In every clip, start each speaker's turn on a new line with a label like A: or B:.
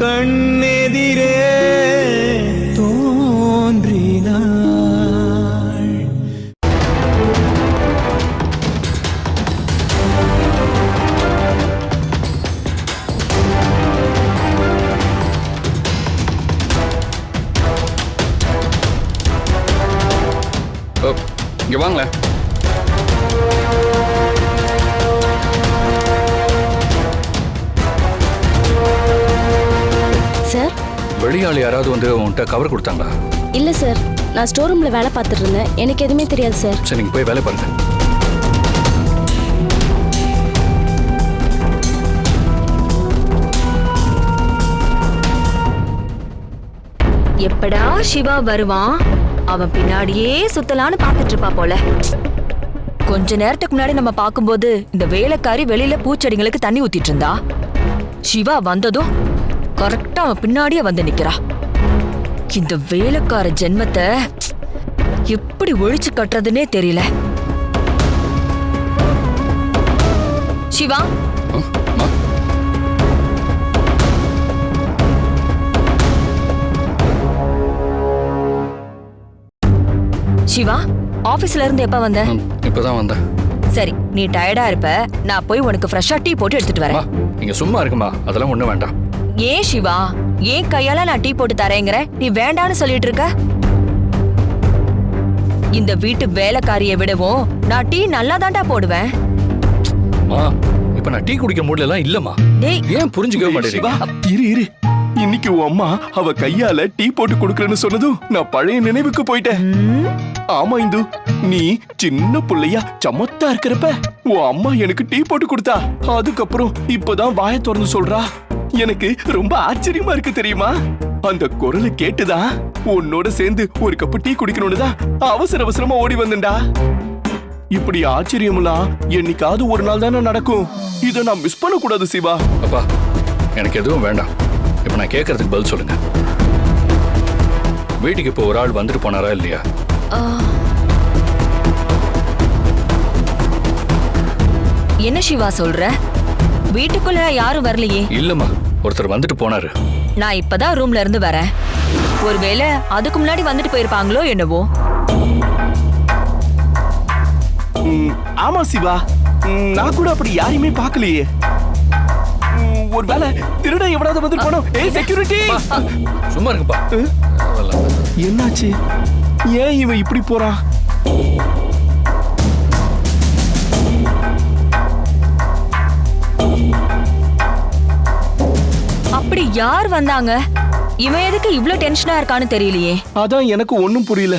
A: கண்ணெதிரே தோன்றினாள்.
B: ஓ, இங்க வாங்களேன். வெளியாள் யாராவது வந்து உன்கிட்ட கவர் கொடுத்தாங்களா?
C: இல்ல சார் நான் ஸ்டோர் ரூம்ல வேலை பார்த்துட்டு இருந்தேன். எனக்கு எதுவுமே தெரியாது சார்
B: சரி நீங்க போய் வேலை பாருங்க.
D: எப்படா சிவா வருவான்? அவன் பின்னாடியே சுத்தலான்னு பாத்துட்டு இருப்பா போல. கொஞ்ச நேரத்துக்கு முன்னாடி நம்ம பாக்கும்போது இந்த வேலைக்காரி வெளியில பூச்செடிங்களுக்கு தண்ணி ஊத்திட்டு இருந்தா. சிவா வந்ததும் கரெக்டா அவன் பின்னாடியே வந்து நிக்கிறா இந்த வேலைக்கார ஜென்மத்தை எப்படி ஒழிச்சு கட்டுறதுன்னே தெரியல. சிவா. சிவா ஆபீஸ்ல இருந்து எப்ப வந்த?
B: இப்பதான் வந்தேன்.
D: சரி நீ டயர்டா இருப்ப. நான் போய் உனக்கு ஃப்ரெஷ்ஷா டீ போட்டு எடுத்துட்டு வரேன்.
B: நீங்க சும்மா இருக்குமா அதெல்லாம் ஒண்ணும் வேண்டாம்.
D: ஏன் சிவா ஏன் கையால நான் டீ போட்டு தரேங்கிற நீ வேண்டான்னு சொல்லிட்டு இருக்க இந்த வீட்டு வேலைக்காரிய விடவும் நான் டீ நல்லா தாண்டா போடுவேன்.
B: அம்மா இப்ப நான் டீ குடிக்க எல்லாம் இல்லம்மா.
D: டேய்
B: ஏன் புரிஞ்சுக்கவே
E: சிவா.
B: மாட்டேங்க
E: இரு இரு. இன்னைக்கு உன் அம்மா அவ கையால டீ போட்டு கொடுக்கறேன்னு சொன்னதும் நான் பழைய நினைவுக்கு போயிட்டேன். ஆமா இந்து. நீ சின்ன புள்ளையா சமத்தா இருக்கிறப்ப உன் அம்மா எனக்கு டீ போட்டு கொடுத்தா அதுக்கப்புறம் இப்பதான் வாய திறந்து சொல்றா. எனக்கு ரொம்ப ஆச்சரியமா இருக்கு தெரியுமா? அந்த குரலை கேட்டுதான் உன்னோட சேர்ந்து ஒரு கப்பு டீ குடிக்கணும்னு தான் அவசர அவசரமா ஓடி வந்தேன்டா. இப்படி ஆச்சரியமெல்லாம் என்னைக்காவது ஒரு நாள் தானே நடக்கும். இதை நான் மிஸ் பண்ண கூடாது சிவா.
B: அப்பா எனக்கு எதுவும் வேண்டாம். இப்ப நான் கேட்கறதுக்கு பதில் சொல்லுங்க. வீட்டுக்கு இப்போ ஒரு ஆள் வந்துட்டு போனாரா இல்லையா.
D: என்ன சிவா சொல்ற? வீட்டுக்குள்ள யாரும் வரலையே.
B: இல்லம்மா ஒருத்தர் வந்துட்டு போனாரு.
D: நான் இப்பதான் ரூம்ல இருந்து வரேன். ஒருவேளை அதுக்கு முன்னாடி வந்துட்டு போயிருப்பாங்களோ என்னவோ.
E: ம், ஆமா சிவா. ம், நான் கூட அப்படி யாரையுமே பார்க்கலையே. ம், ஒருவேளை திருட எவனாவது வந்து போனோம். ஏய் செக்யூரிட்டி
B: சும்மா இருக்குப்பா
E: என்னாச்சு? ஏன் இவன் இப்படி போறான்?
D: அப்படி யார் வந்தாங்க? இவன் எதுக்கு இவ்ளோ டென்ஷனா இருக்கான்னு தெரியலையே.
E: அதான் எனக்கு ஒன்னும் புரியல.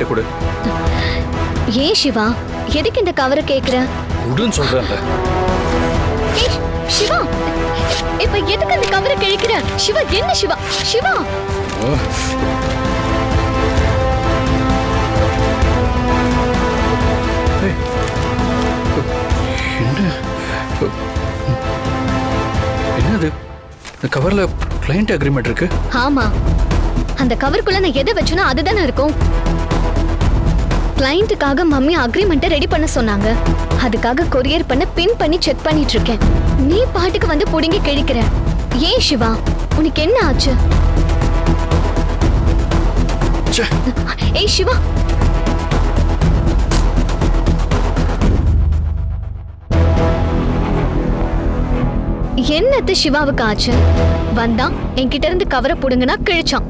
B: என்கிட்ட கொடு.
C: ஏன் சிவா? எதுக்கு இந்த கவரை கேக்குற?
B: குடுன்னு சொல்றேன்ல
C: சிவா! இப்ப எதுக்கு அந்த கவரை கிழிக்கிற? சிவா என்ன சிவா? சிவா!
B: என்னது? இந்த கவர்ல கிளைண்ட் அக்ரிமெண்ட் இருக்கு.
C: ஆமா. அந்த கவருக்குள்ள நான் எதை வச்சனோ அதுதானே இருக்கும். கிளைண்ட்டுக்காக மம்மி அக்ரிமெண்ட்டை ரெடி பண்ண சொன்னாங்க. அதுக்காக கொரியர் பண்ண பின் பண்ணி செக் பண்ணிட்டு இருக்கேன் நீ பாட்டுக்கு வந்து புடுங்கி கிழிக்கிற. ஏன் சிவா? உனக்கு என்ன ஆச்சு?
B: ச்சே.
C: ஏய் சிவா. என்னத்து சிவாவுக்கு ஆச்சு? வந்தான் என்கிட்ட இருந்து கவரை புடுங்கன்னா கிழிச்சான்.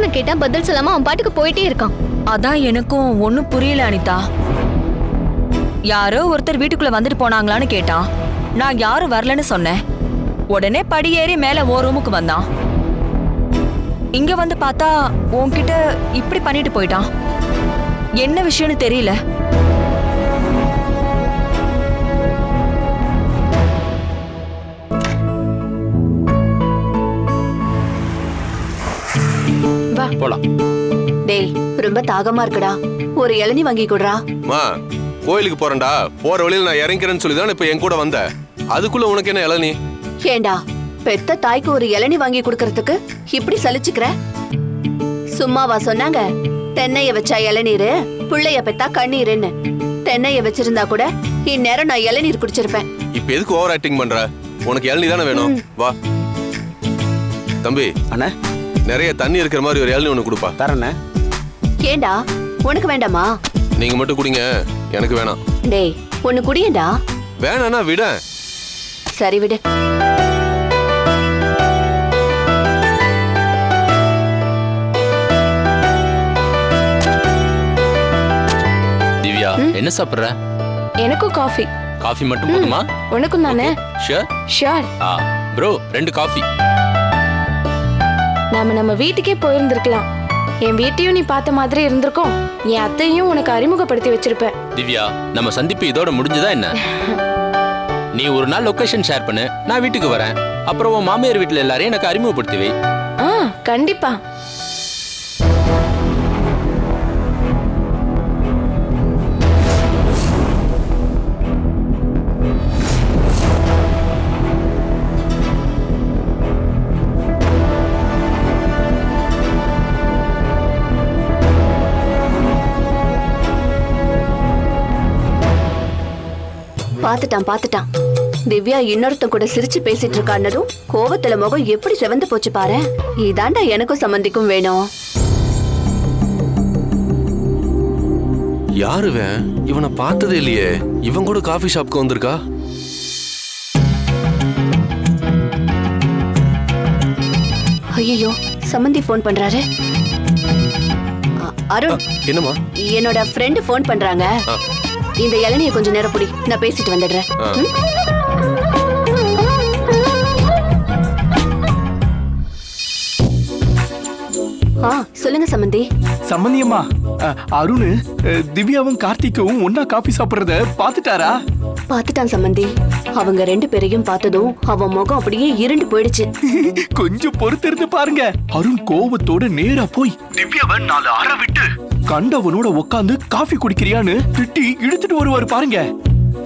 C: காரணம் கேட்டா பதில் சொல்லாம அவன் பாட்டுக்கு போயிட்டே இருக்கான்.
D: அதான் எனக்கும் ஒண்ணும் புரியல அனிதா. யாரோ ஒருத்தர் வீட்டுக்குள்ள வந்துட்டு போனாங்களான்னு கேட்டான் நான் யாரும் வரலன்னு சொன்னேன். உடனே படியேறி மேல ஓ ரூமுக்கு வந்தான். இங்க வந்து பார்த்தா உன்கிட்ட இப்படி பண்ணிட்டு போயிட்டான். என்ன விஷயம்னு தெரியல.
B: போலாம்.
A: டேய் ரொம்ப தாகமா இருக்குடா. ஒரு இளநி வாங்கி கொடுறா.
F: மா கோயிலுக்கு போறேன்டா. போற வழியில நான் இறங்கிறேன்னு சொல்லி தான் இப்ப என் கூட வந்த அதுக்குள்ள உனக்கு என்ன இளநீ?
A: ஏண்டா பெத்த தாய்க்கு ஒரு இளநி வாங்கி கொடுக்கறதுக்கு இப்படி சலிச்சுக்கிற? சும்மாவா சொன்னாங்க தென்னைய வச்சா இளநீரு புள்ளைய பெத்தா கண்ணீருன்னு. தென்னைய வச்சிருந்தா கூட இந்நேரம் நான் இளநீர் குடிச்சிருப்பேன்.
F: இப்ப எதுக்கு ஓவர் ஆக்டிங் பண்ற? உனக்கு இளநீ தானே வேணும் வா. தம்பி.
E: அண்ணா.
F: நிறைய தண்ணி இருக்கிற மாதிரி ஒரு இளநீ ஒன்று கொடுப்பா.
E: தரண்ணே.
A: ஏண்டா? உனக்கு வேண்டாமா?
F: நீங்க மட்டும் குடிங்க. எனக்கு வேணாம்.
A: டேய் ஒன்னு குடியேண்டா?
F: வேணாண்ணா விட.
A: சரி விடு.
B: திவ்யா என்ன சாப்பிடுற?
G: எனக்கும் காஃபி.
B: காஃபி மட்டும் போதுமா?
G: உனக்கும் தானே?
B: ஷியர்
G: ஷியோர்
B: ஆ ப்ரோ ரெண்டு காஃபி.
G: நாம நம்ம வீட்டுக்கே போயிருந்திருக்கலாம். என் வீட்டையும் நீ பார்த்த மாதிரி இருந்திருக்கும். என் அத்தையும் உனக்கு அறிமுகப்படுத்தி வச்சிருப்பேன்
B: திவ்யா நம்ம சந்திப்பு இதோட முடிஞ்சதா என்ன? நீ ஒரு நாள் லொகேஷன் ஷேர் பண்ணு நான் வீட்டுக்கு வரேன். அப்புறம் உன் மாமியார் வீட்ல எல்லாரையும் எனக்கு அறிமுகப்படுத்தி வை.
G: ஆ கண்டிப்பா.
A: பாத்துட்டான் பாத்துட்டான் திவ்யா இன்னொருத்தன் கூட சிரிச்சு பேசிட்டு இருக்கான்னதும் கோவத்துல முகம் எப்படி செவந்து போச்சு பாரு. இதாண்டா எனக்கும் சம்மந்திக்கும் வேணும்.
F: யாரு இவன்? பார்த்ததே இல்லையே. இவன் கூட காஃபி ஷாப்க்கு வந்திருக்கா?
A: ஐயோ சம்மந்தி ஃபோன் பண்றாரு. அருண்
F: என்னம்மா?
A: என்னோட ஃப்ரெண்டு ஃபோன் பண்றாங்க. இந்த இளநிய கொஞ்ச நேரம் புடி. நான் பேசிட்டு வந்துடுறேன்.
F: ஆ.
A: சொல்லுங்க சம்மந்தி
E: சம்பந்தியம்மா அருண் திவ்யாவும் கார்த்திக்கும் ஒன்னா காபி சாப்பிடுறத பாத்துட்டாரா
A: பாத்துட்டான் சம்மந்தி அவங்க ரெண்டு பேரையும் பார்த்ததும் அவன் முகம் அப்படியே இருண்டு போயிடுச்சு.
E: கொஞ்சம் பொறுத்திருந்து பாருங்க. அருண் கோவத்தோட நேரா போய் திவ்யாவன் நாலு அற விட்டு கண்டவனோட உட்காந்து காஃபி குடிக்கிறியான்னு திட்டி இழுத்துட்டு வருவாரு பாருங்க.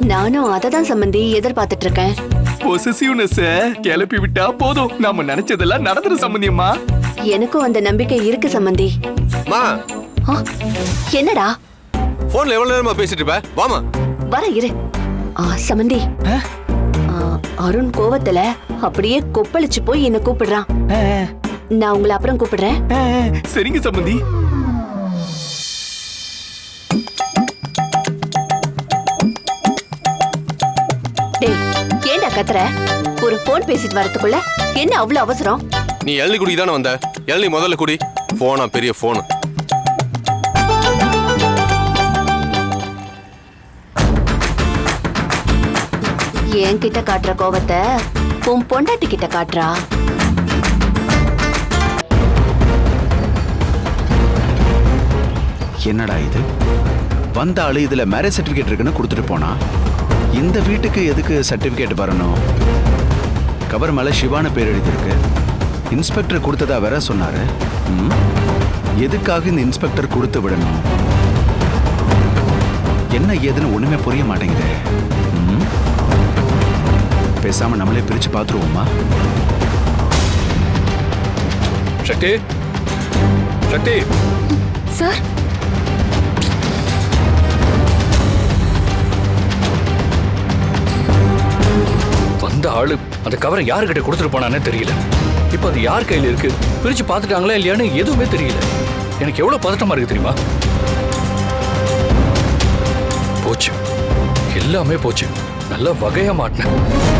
A: நானும் அதை தான் சம்மந்தி எதிர்பார்த்துட்டு இருக்கேன்
E: பொசசிவ்னஸ் கிளப்பி விட்டா போதும். நாம நினைச்சதெல்லாம் நடந்துரும் சம்பந்தியம்மா
A: எனக்கும் அந்த நம்பிக்கை இருக்கு சம்மந்தி
F: மா.
A: ஆ, என்னடா?
F: போன்ல எவ்வளவு நேரமா பேசிட்டு இருப்ப? வாமா
A: வர இரு. ஆ சம்மந்தி
E: ஆ?
A: ஆ, அருண் கோவத்துல அப்படியே கொப்பளிச்சு போய் என்ன கூப்பிடுறான்.
E: அஹ்,
A: நான் உங்களை அப்புறம் கூப்பிடுறேன்.
E: சரிங்க சம்பந்தி.
A: கத்துற? ஒரு போன் பேசிட்டு வரதுக்குள்ள என்ன அவ்வளவு அவசரம்?
F: நீ இளநீ குடிக்கு தானே வந்த. இளநீ முதல்ல குடி. போனா பெரிய போன்
A: என்கிட்ட காட்டுற கோவத்தை உன் பொண்டாட்டி கிட்ட காட்டுறா?
H: என்னடா இது? வந்த ஆளு இதுல மேரேஜ் சர்டிபிகேட் இருக்குன்னு கொடுத்துட்டு போனா? இந்த வீட்டுக்கு எதுக்கு சர்டிபிகேட் வரணும்? கவர் மேல சிவான பேர் எழுதியிருக்கு. இன்ஸ்பெக்டர் கொடுத்ததா வேற சொன்னாரு. ம்? எதுக்காக இந்த இன்ஸ்பெக்டர் கொடுத்து விடணும்? என்ன ஏதுன்னு ஒண்ணுமே புரிய மாட்டேங்குது. ம்? பேசாம நம்மளே பிரிச்சு பார்த்துருவோமா
B: சக்தி? சக்தி?
G: சார்?
B: ஆளு. அந்த கவரை யாருக்கிட்ட கொடுத்துட்டு போனானே தெரியல. இப்போ அது யார் கையில இருக்கு? பிரிச்சு பார்த்துட்டாங்களா இல்லையான்னு எதுவுமே தெரியல. எனக்கு எவ்வளவு பதட்டமா இருக்கு தெரியுமா? போச்சு. எல்லாமே போச்சு. நல்லா வகையா மாட்டினேன்.